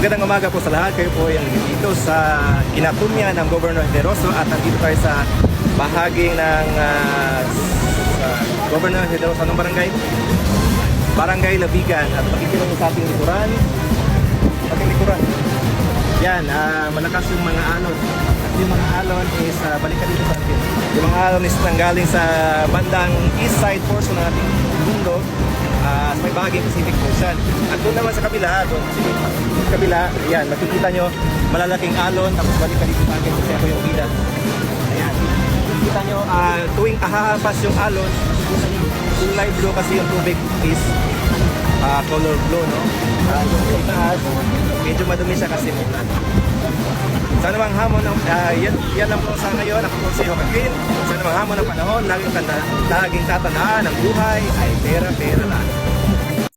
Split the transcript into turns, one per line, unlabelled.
Magandang umaga po sa lahat. Kayo po yung dito sa Kinatumya ng Governor Hederoso at nandito tayo sa bahaging ng ah, sa Governor Hederoso. Anong barangay? Barangay Labigan at makikita sa ating likuran. Ating likuran. Yan, ah, malakas yung mga alon. At yung mga alon is, uh, balikan dito sa atin. Yung mga alon is nanggaling sa bandang east side portion ng ating mundo. ah, sa may bahaging Pacific Ocean. At doon naman sa kabila, doon sa kabila, yan, makikita nyo malalaking alon. Tapos balikan dito sa akin kasi ako yung bida. Ayan. Makikita nyo, ah, tuwing ahahapas yung alon, kulay blue kasi yung tubig is ah, color blue, no? Ah, yung sa itaas, medyo madumi siya kasi muna. Sa namang hamon ng, ah, yan, yan lang po sa ngayon, ako po si Joaquin. Sa namang hamon ng panahon, laging, tanda, laging tatandaan, ang buhay ay pera-pera lang.